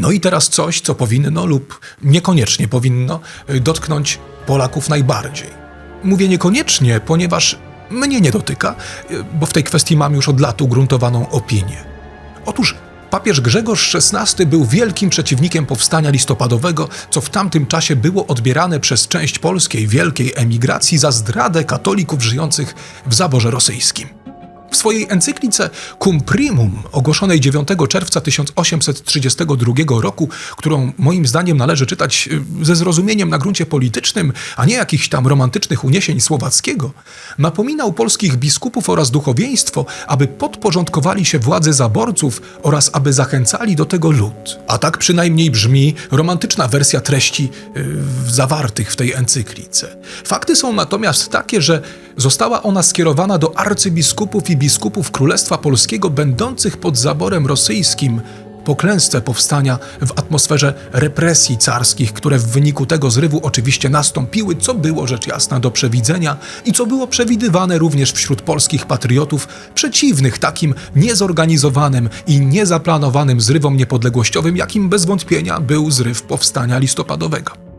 No i teraz coś, co powinno lub niekoniecznie powinno y, dotknąć Polaków najbardziej. Mówię niekoniecznie, ponieważ mnie nie dotyka, y, bo w tej kwestii mam już od lat ugruntowaną opinię. Otóż papież Grzegorz XVI był wielkim przeciwnikiem powstania listopadowego, co w tamtym czasie było odbierane przez część polskiej wielkiej emigracji za zdradę katolików żyjących w zaborze rosyjskim. W swojej encyklice Cum Primum, ogłoszonej 9 czerwca 1832 roku, którą moim zdaniem należy czytać y, ze zrozumieniem na gruncie politycznym, a nie jakichś tam romantycznych uniesień słowackiego, napominał polskich biskupów oraz duchowieństwo, aby podporządkowali się władzy zaborców oraz aby zachęcali do tego lud. A tak przynajmniej brzmi romantyczna wersja treści y, zawartych w tej encyklice. Fakty są natomiast takie, że została ona skierowana do arcybiskupów i biskupów Królestwa Polskiego będących pod zaborem rosyjskim po klęsce powstania w atmosferze represji carskich, które w wyniku tego zrywu oczywiście nastąpiły, co było rzecz jasna do przewidzenia i co było przewidywane również wśród polskich patriotów przeciwnych takim niezorganizowanym i niezaplanowanym zrywom niepodległościowym, jakim bez wątpienia był zryw powstania listopadowego.